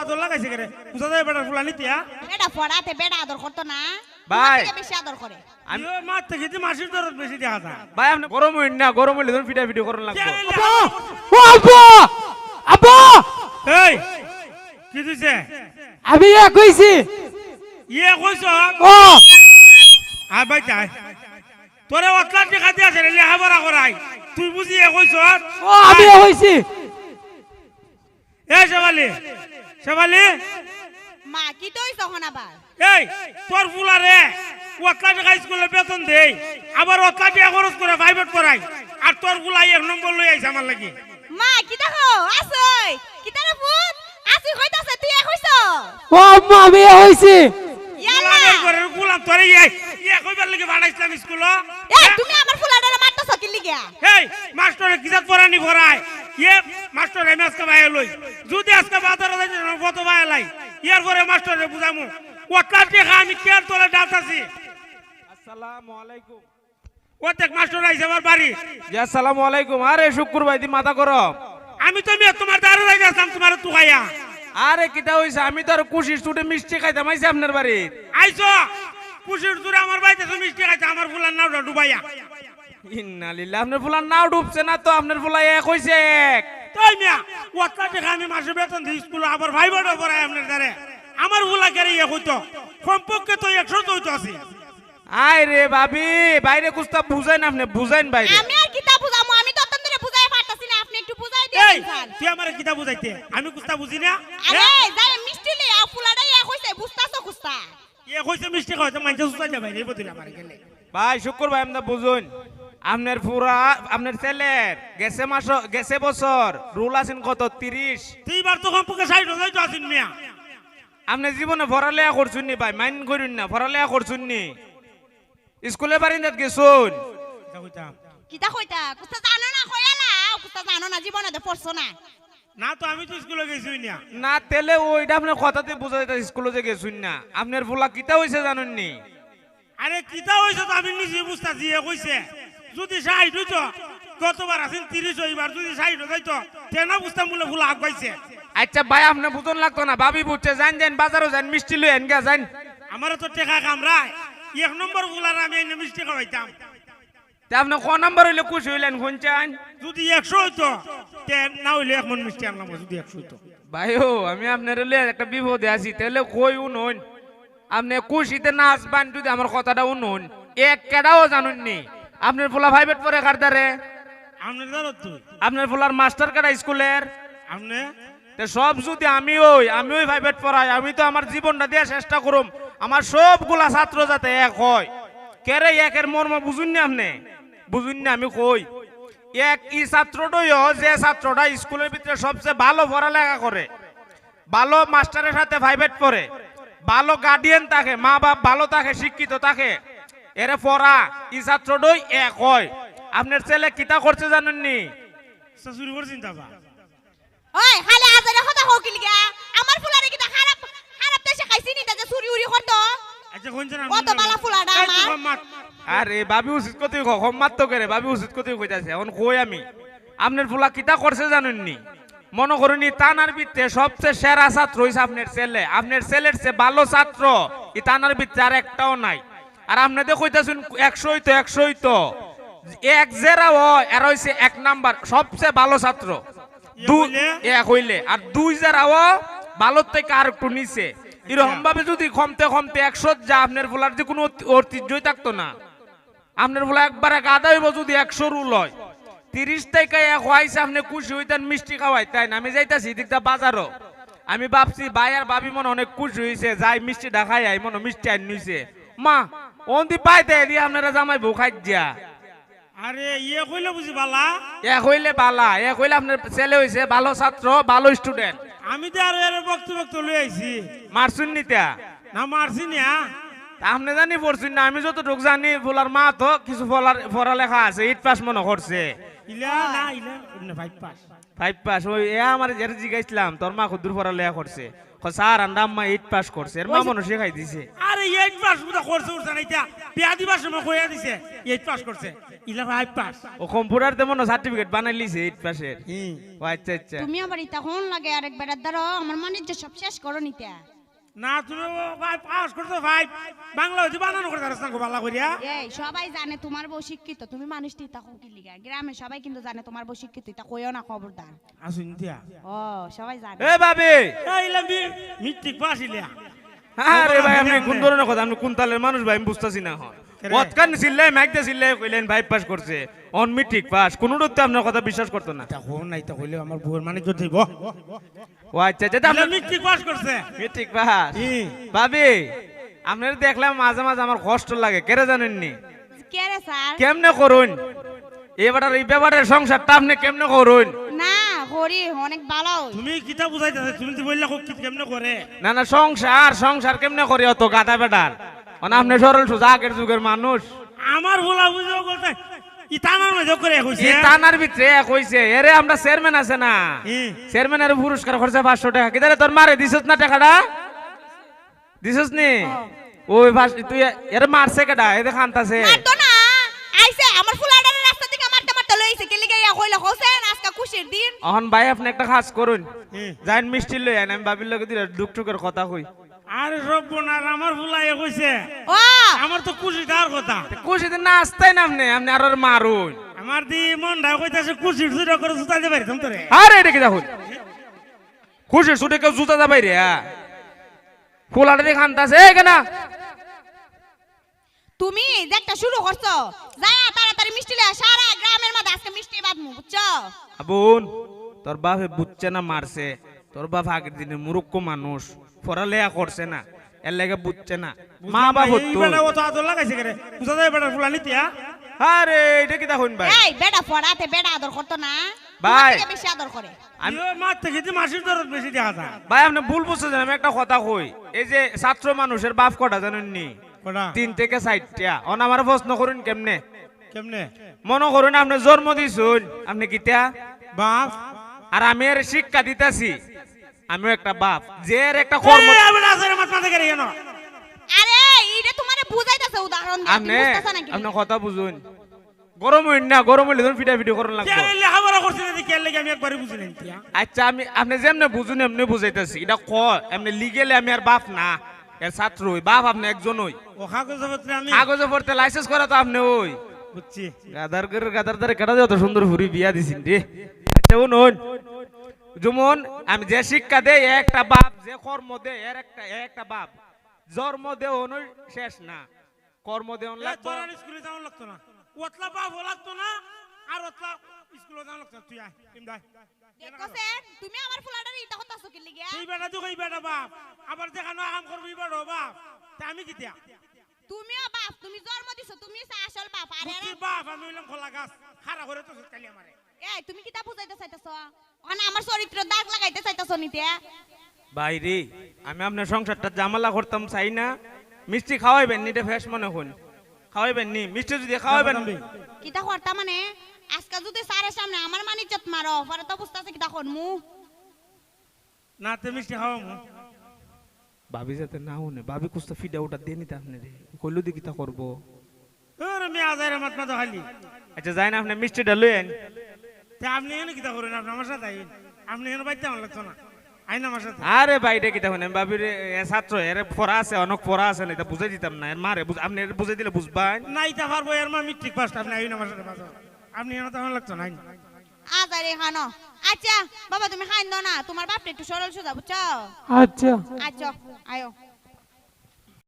আদর লাগাইছে কেরে বুঝা যায় বেটার ফুলা নিতিয়া বেটা পড়াতে বেটা আদর করতো না। ভাই। বেশি আদর করে। আমি মার থেকে যে মাসির দরদ বেশি দেখা যায়। ভাই আপনি গরম হইন না গরম হইলে ধরুন ফিটা ফিটি করুন লাগবো। ও আব্বা! আব্বা! এই কি দিছে? আমি ইয়া কইছি। ইয়ে কইছ? ও! আ ভাই যাই তোরে অতলা টিকা দিয়া আছে রে লেহাবরা করাই। তুই বুঝি এ কইছ? ও আমি হইছি এই শেবালি শেবালি মা কি তো তখন আবার। এই তোর ফুলা রে অতলা টাকা স্কুলে বেতন দেই আবার অতলা টাকা খরচ করে প্রাইভেট পড়াই আর তোর ফুলা এক নম্বর লই আইছে আমার লাগি। মা কি দেখো? আসই কি তারে ভূত আসি কইতাছে তুই এক হইছ? ও আম্মা আমি হইছি। ইয়ালা ঘরের গোলাম তোরে ইয়ে ইয়ে কইবার লাগি বাড়াইছিলাম স্কুল এই তুমি আমার ফুলাডারে মারতাছ কি লিগা এই মাস্টারে কিজাত পড়ানি পড়ায় ইয়ে মাস্টার এম আজকে বাইরে লই। যদি আজকে বাজারে যাইতে না কত লাই। ইয়ার পরে মাস্টারে বুঝামু। ওটা টেকা আমি কেয়ার তোলে ডালতাছি। আসসালামু আলাইকুম। মাস্টার আইছে আমার বাড়ি। জি আসসালামু আলাইকুম। আরে দিন মাথা গরম। আমি তো মেয়ে তোমার তোমার তুকাইয়া আরে কিটা হইছে? আমি তো আর কুশি স্টুডে মিষ্টি খাইতাম। আইছি আপনার বাড়ি? আইছো? কুশির আমার বাড়িতে মিষ্টি খাইছে আমার ফুলার নাওটা ডুবাইয়া। ইন্না লিল্লাহ আপনার ফুলার নাও ডুবছে না তো আপনার ফুলা এক হইছে এক। তাই মিয়া ওটা টেকা আমি মাসে বেতন দিই স্কুল আবার ভাই বড় আপনার দ্বারে। আমার ফুলা কেড়ে ইয়ে হইতো কমপক্ষে তো একশো তো হইতো আয় রে ভাবি বাইরে কুস্তা বুঝাইন আপনি বুঝাইন বাইরে। আমি আর কিতা বুঝামু? আমি তো তন্দরে বুঝাই পারতাছি না আপনি একটু বুঝাই এই তুই আমার কিতা বুঝাইতে? আমি কুস্তা বুঝি না? আরে হ্যাঁ? যাই মিষ্টি লে আর ফুলাডাই এক হইছে বুঝতাছো কুস্তা? এ কইছে মিষ্টি খাওয়াতে মাইছে সুস্তা যাবে রে বদিলা আমার গেলে। ভাই শুক্র ভাই আমরা বুঝুন। আপনার পুরা আপনার ছেলের গেছে মাস গেছে বছর রুল আছেন কত? তিরিশ। তুই বার তো কমপক্ষে সাইড হয়ে যাইতো আসিন মিয়া। আপনি জীবনে পড়ালেখা করছুন নি ভাই? মাইন করুন না পড়ালেখা করছুন নি। স্কুলে বারিন্দাত গেছুন? এটা কইতাম কিতা কইতা? কুস্তা জানো না কইলা কুস্তা জানো না জীবনে তো পড়ছো না। না তো আমি তো স্কুলে গেছি না না তেলে ওইটা আপনার কথাতে বোঝা যায় স্কুলে যে গেছুন না। আপনার ফুলা কিতা হয়েছে জানেন নি? আরে কিতা হইছে তো আমি নিজে বুঝতাছি এ কইছে। যদি সাইড হইতো গতবার আসিন তিরিশ হইবার যদি হয়ে যাইতো তেনা বুঝতাম বলে ফুল আগ পাইছে আচ্ছা ভাই আপনি বুঝন লাগতো না ভাবি বুঝছে যান যান বাজারও যান মিষ্টি লই এনগা যান আমারও তো টেকা কামড়ায় এক নম্বর ফুলার আমি এনে মিষ্টি খাওয়াইতাম। তা আপনি ক নম্বর হইলে খুশি হইলেন শুনছেন? যদি একশো হইতো তে না হইলে এক মন মিষ্টি আনলাম যদি একশো হইতো। ভাইও আমি আপনার হলে একটা বিপদে আছি তাহলে কই উনুন? আপনি খুশিতে নাচ বান যদি আমার কথাটা উনুন। এক কেডাও জানুন নি। আপনার ফুলা ভাইবেট পরে কারদারে আপনার তুই আপনার ফুলার মাস্টার কাটা স্কুলের? আপনি? তে সব যদি আমি ওই আমি ওই ভাইবেট পড়াই আমি তো আমার জীবনটা দেওয়ার চেষ্টা করুম। আমার সবগুলা ছাত্র যাতে এক হয়। কেরে একের মর্ম বুঝুন না আপনি? বুঝুন না আমি কই। এক ই ছাত্রটাই হ যে ছাত্রটা স্কুলের ভিতরে সবচেয়ে ভালো পড়ালেখা করে। ভালো মাস্টারের সাথে ভাইবেট পড়ে। ভালো গার্ডিয়ান থাকে মা বাপ ভালো থাকে শিক্ষিত থাকে। এরে পড়া ই ছাত্রটাই এক হয়। আপনার ছেলে কিতা করছে জানেননি? শাশুড়ি করে চিন্তা পা ওই খালি আজারে কথা কও কি লিগা? আমার ফুলারে কিতা খারাপ খারাপ দেশে খাইছি নি যে চুরি উরি করতো? আচ্ছা কোনছেন কত বালা ফুলাটা আমার? আরে ভাবি উচিত কতই কম মাত্র করে ভাবি উচিত কতই কইতাছে এখন কই আমি? আপনার ফুলা কিতা করছে জানেননি? মনে করেনি তানার ভিত্তে সবচেয়ে সেরা ছাত্র হইছে আপনার ছেলে। আপনার ছেলের চেয়ে ভালো ছাত্র এই তানার ভিত্তে আর একটাও নাই। আর আপনাদের কইতাছেন একশোই তো একশোই তো এক জেরা ও এর হইছে এক নাম্বার সবচেয়ে ভালো ছাত্র। দুই এক হইলে আর দুই জেরা ও ভালোর থেকে আর একটু নিচে। এরকম ভাবে যদি কমতে কমতে একশো যা আপনার ফুলার যে কোনো ঐতি- ঐতিহ্যই থাকতো না। আপনার বলে একবারে গাদা হইব যদি একশো রুল হয়। তিরিশ থেকে এক হয়েছে আপনি খুশি হইতেন মিষ্টি খাওয়াই। তাই না? আমি যাইতাছি দিকটা বাজারও। আমি ভাবছি ভাই আর ভাবি মনে অনেক খুশি হয়েছে যাই মিষ্টি দেখাই আই মনে মিষ্টি আইন নিছে। মা ওন্দি পাইতে দিয়ে আপনারা জামাই বউ খাই দিয়া। আরে ইয়ে কইলে বুঝি বালা? এক হইলে বালা এক হইলে আপনার ছেলে হইছে ভালো ছাত্র ভালো স্টুডেন্ট আমি তো আর এর বক্ত বক্ত লই আইছি। মারছুন নিতা না মারছি না আপনি জানি পড়ছুন না আমি যতটুকু জানি বলার মা তো কিছু পড়ার পড়ালেখা আছে ইট পাস মনে করছে। ইলা না ইলা ভাই পাস ফাইভ পাস ওই এ আমার যেটা জিগাইছিলাম তোর মা খুদ্দুর পড়ালেখা করছে? স্যার আন্ডা আম্মা এইট পাস করছে। এর মা মনে শেখাই দিছে আরে এইট পাস বুঝা করছে উঠছে না এটা বিয়া দিবার সময় কইয়া দিছে। এইট পাস করছে। ইলা ফাইভ পাস ও কম্পিউটার তেমন সার্টিফিকেট বানাই লিছে এইট পাসের ও আচ্ছা আচ্ছা। তুমি আবার ইতা হন লাগে আরেক বেড়ার দ্বারা আমার মানে যে সব শেষ করো নিতে। না তুমি ভাই পাস করছ ভাই। বাংলা হইতে বানানো করতে পারছ না বালা করিয়া। এই সবাই জানে তোমার বউ শিক্ষিত। তুমি মানুষটি ইতা তা কি লিগা? গ্রামে সবাই কিন্তু জানে তোমার বউ শিক্ষিত তা কইও না খবরদার। আসুন দিয়া। ও সবাই জানে। এ ভাবি এইলা মিট্রিক পাস আরে ভাই আপনি কোন ধরনের কথা? আপনি কোন তালের মানুষ ভাই আমি বুঝতেছি না হয় কেরে? চিল্লাই মাইকতে চিল্লাই কইলেন ভাই পাস করছে। অন মিট্রিক পাস। তো আপনার কথা বিশ্বাস করতো না। তা কোন নাই তা কইলে আমার বউর মানে দিব ও আচ্ছা আচ্ছা আপনি মিট্রিক পাস করছে। Matric pass. ভাবি আপনার দেখলাম মাঝে মাঝে আমার কষ্ট লাগে কেরে জানেননি? কে রে স্যার? কেমনে করুন? এবারের এই ব্যাপারের সংসারটা আপনি কেমনে করুন? না অনেক ভালো। তুমি কিতা বুঝাইতেছে? তুমি তো বললা কেমনে করে? না না সংসার সংসার কেমনে করে অত গাদা বেটার মানে আপনি সরল সোজা আগের যুগের মানুষ। আমার ভোলা বুঝাও বলতে ইতানার মধ্যে করে কইছে এই টানার ভিতরে এক হইছে। এরে আমরা চেয়ারম্যান আছে না? চেয়ারম্যানের পুরস্কার খরচা পাঁচশো টাকা। কিদারে তোর মারে দিছস না টাকাটা? দিছস নি? ওই তুই এর মারছে কেডা? এতে খান্তাছে আইছে আমার ফুলাডারে রাস্তা থেকে মারতে মারতে লইছে কে লিগা কইলা হোসেন আজকে খুশির দিন। অহন ভাই আপনি একটা কাজ করুন। যাইন মিষ্টি লই আইন আমি বাবির লগে দিলে ডুক টুকের কথা কই। আরে সব বোনার আমার ভোলা কইছে ও! আমার তো খুশি তার কথা। খুশি দিন না আপনি আপনি আর মারুন আমার দি মন ঢাক কইতাছে খুশি ছুটা করে জুতা দিতে পারিতাম তোরে। আরে এটা কি দেখুন খুশি ছুটে কেউ জুতা দা বাইরে ফুলাটা দিয়ে খান্তাছে এই কেনা। তুমি একটা শুরু করছ। যায় তাড়াতাড়ি মিষ্টি লয়ে সারা গ্রামের মধ্যে আজকে মিষ্টি বাদমু বুঝছ? বোন তোর বাপে বুঝছে না মারছে। তোর বাপ আগের দিনে মুরুক্ষ মানুষ। পড়ালেয়া করছে না এর লাগে বুঝছে না। মা বাপ এই বেটা ও তো আদর লাগাইছে করে? বুঝা যায় বেটা ফুলা নিতিয়া আরে এটা কি দেখুন ভাই? এই বেটা পড়াতে বেটা আদর করতো না। ভাই। বেশি আদর করে। আমি আমি মার থেকে যে মাসির দরদ বেশি দেখা যায়। ভাই আপনি ভুল বুঝছেন আমি একটা কথা কই। এই যে ছাত্র মানুষের বাপ কটা জানেন নি? তিন থেকে চারটা। অন আমার প্রশ্ন করুন কেমনে? কেমনে? মনে করুন আপনি জন্ম দিছুন আপনি কিতা? বাপ। আর আমি এর শিক্ষা দিতেছি। আমিও একটা বাপ। যে এর একটা কর্ম বেটা আছে মাথা করে কেন আরে এইটা তোমারে বুঝাইতাছে উদাহরণ দিয়ে। আপনি তুমি বুঝতাছ নাকি? আপনি কথা বুঝুন। গরম হইন না গরম হইলে ফিটা ফিটি করুন কে লাগবে লেখাপড়া করছে না কে লেগে আমি একবারই বুঝি নাই। আচ্ছা আমি আপনি যেমনে বুঝুন এমনি বুঝাইতেছি। এটা ক? এমনি লিগেলে আমি আর বাপ না। এর ছাত্র হই। বাপ আপনি একজন হই। ও কাগজপত্রে আমি কাগজে পড়তে লাইসেন্স করা তো আপনি ওই বুঝছি। গাদার করে গাদার দ্বারে কেটা যত সুন্দর ফুরি বিয়া দিছিন রে? আচ্ছা শুনুন। যেমন আমি যে শিক্ষা দেই একটা বাপ যে কর্ম দেয় এর একটা একটা বাপ। জন্ম দেও অনু শেষ না। কর্ম তোর স্কুলে যাওয়া লাগতো না। ওতলা বাপ লাগতো না আর ওতলা স্কুলে যাওয়া লাগতো তুই আয় তুমি আমার ফুলাডারে ইতা করতাছো কি লিগা? এই বেটা তুই বেটা বাপ? আবার দেখানো আম করবি বেটা বাপ তা আমি কি দিয়া? তুমিও বাপ তুমি জন্ম দিছো তুমি আসল বাপ। আরে বাপ আমি হইলাম খোলা গাছ। খারা করে তো কালি আমারে। এই তুমি কিতা বুঝাইতে চাইতাছো? মানে আমার চরিত্র দাগ লাগাইতে চাইতাছো নিতে বাইরে আমি আপনার সংসারটা জামালা করতাম চাই না? মিষ্টি খাওয়াইবেন নি এটা মনে হন। খাওয়াইবেন নি? মিষ্টি যদি খাওয়াইবেন কিতা করতা মানে আজকে যদি সামনে আমার মানিজ্জত মারো পরে তো বুঝতাছে কিতা করমু না তে মিষ্টি খাওয়ামু। ভাবি যাতে না শুনে ভাবি কুস্তা ফিডা ওটা দিয়ে নিতে আপনি রে। কইলো দি কিতা করব। মাত মাতো আচ্ছা যাই না আপনি মিষ্টিটা লইয়েন তা আপনি এনে কিতা করেন? আপনি আমার সাথে আইন। আপনি এনে বাইতে আমার লাগতো না। আইন আমার সাথে। আরে বাইরে কিতা এ ছাত্র এর পড়া আছে অনেক পড়া আছে না এটা বুঝাই দিতাম না। এর মারে আপনি এর বুঝাই দিলে বুঝবান নাইতে পারব এর মা মিট্রিক পাস আপনি আইন আমার সাথে বাজার আপনি এনে তো আমার লাগতো না আইন। খানো আচ্ছা বাবা তুমি খাইন না। তোমার বাপটা একটু সরল সোজা বুঝছ? আচ্ছা। আচ্ছা আয়ো।